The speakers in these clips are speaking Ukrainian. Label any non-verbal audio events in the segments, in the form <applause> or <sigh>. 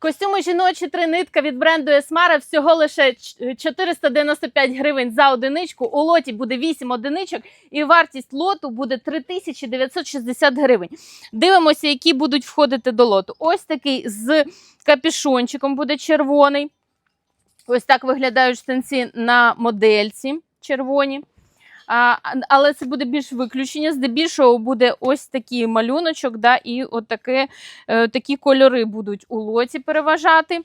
Костюми жіночі три нитка від бренду Есмара всього лише 495 гривень за одиничку. У лоті буде 8 одиничок, і вартість лоту буде 3960 гривень. Дивимося, які будуть входити до лоту. Ось такий з капішончиком буде червоний. Ось так виглядають штанці на модельці червоні. А, але це буде більш виключення. Здебільшого буде ось такий малюночок, да, і от таке, е, такі кольори будуть у лоті переважати.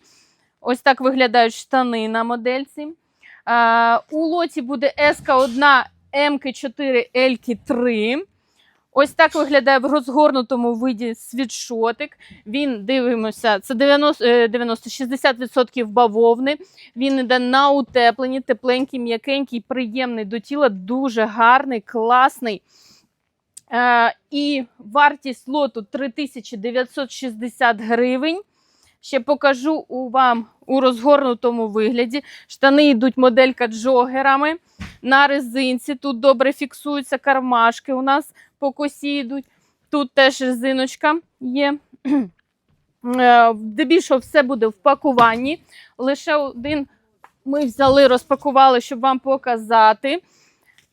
Ось так виглядають штани на модельці. А, у лоті буде СК1, МК4, Л3. Ось так виглядає в розгорнутому виді світшотик. Він дивимося, це 90, е, 90-60% бавовни. Він іде на утепленні, тепленький, м'якенький, приємний до тіла, дуже гарний, класний. Е, і вартість лоту 3960 гривень. Ще покажу у вам у розгорнутому вигляді. Штани йдуть моделька джогерами на резинці. Тут добре фіксуються кармашки. У нас по косі йдуть. Тут теж резиночка є. <clears throat> Е, Здебільшого все буде в пакуванні. Лише один ми взяли, розпакували, щоб вам показати.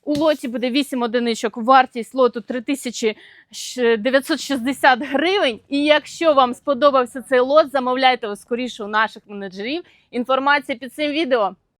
У лоті буде 8 одиничок, вартість лоту 3960 гривень. І якщо вам сподобався цей лот, замовляйте його скоріше у наших менеджерів. Інформація під цим відео.